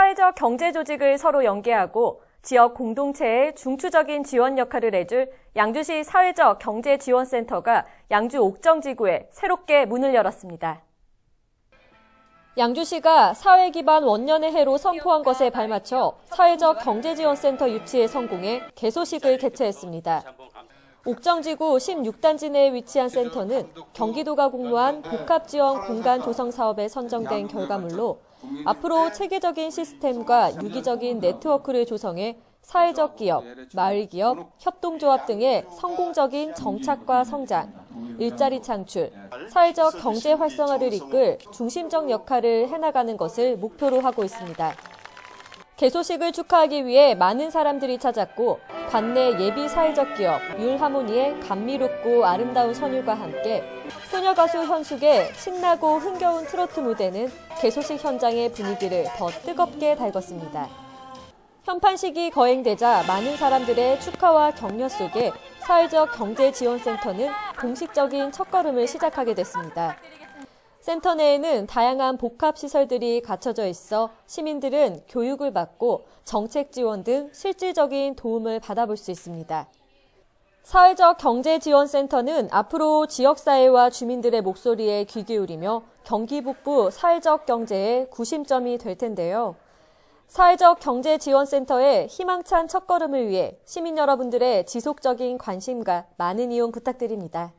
사회적 경제 조직을 서로 연계하고 지역 공동체에 중추적인 지원 역할을 해줄 양주시 사회적 경제 지원센터가 양주 옥정지구에 새롭게 문을 열었습니다. 양주시가 사회 기반 원년의 해로 선포한 것에 발맞춰 사회적 경제지원센터 유치에 성공해 개소식을 개최했습니다. 옥정지구 16단지 내에 위치한 센터는 경기도가 공모한 복합지원 공간 조성 사업에 선정된 결과물로 앞으로 체계적인 시스템과 유기적인 네트워크를 조성해 사회적 기업, 마을 기업, 협동조합 등의 성공적인 정착과 성장, 일자리 창출, 사회적 경제 활성화를 이끌 중심적 역할을 해나가는 것을 목표로 하고 있습니다. 개소식을 축하하기 위해 많은 사람들이 찾았고 관내 예비 사회적 기업 율하모니의 감미롭고 아름다운 선율과 함께 소녀 가수 현숙의 신나고 흥겨운 트로트 무대는 개소식 현장의 분위기를 더 뜨겁게 달궜습니다. 현판식이 거행되자 많은 사람들의 축하와 격려 속에 사회적 경제지원센터는 공식적인 첫걸음을 시작하게 됐습니다. 센터 내에는 다양한 복합 시설들이 갖춰져 있어 시민들은 교육을 받고 정책 지원 등 실질적인 도움을 받아볼 수 있습니다. 사회적 경제지원센터는 앞으로 지역사회와 주민들의 목소리에 귀 기울이며 경기 북부 사회적 경제의 구심점이 될 텐데요. 사회적 경제지원센터의 희망찬 첫걸음을 위해 시민 여러분들의 지속적인 관심과 많은 이용 부탁드립니다.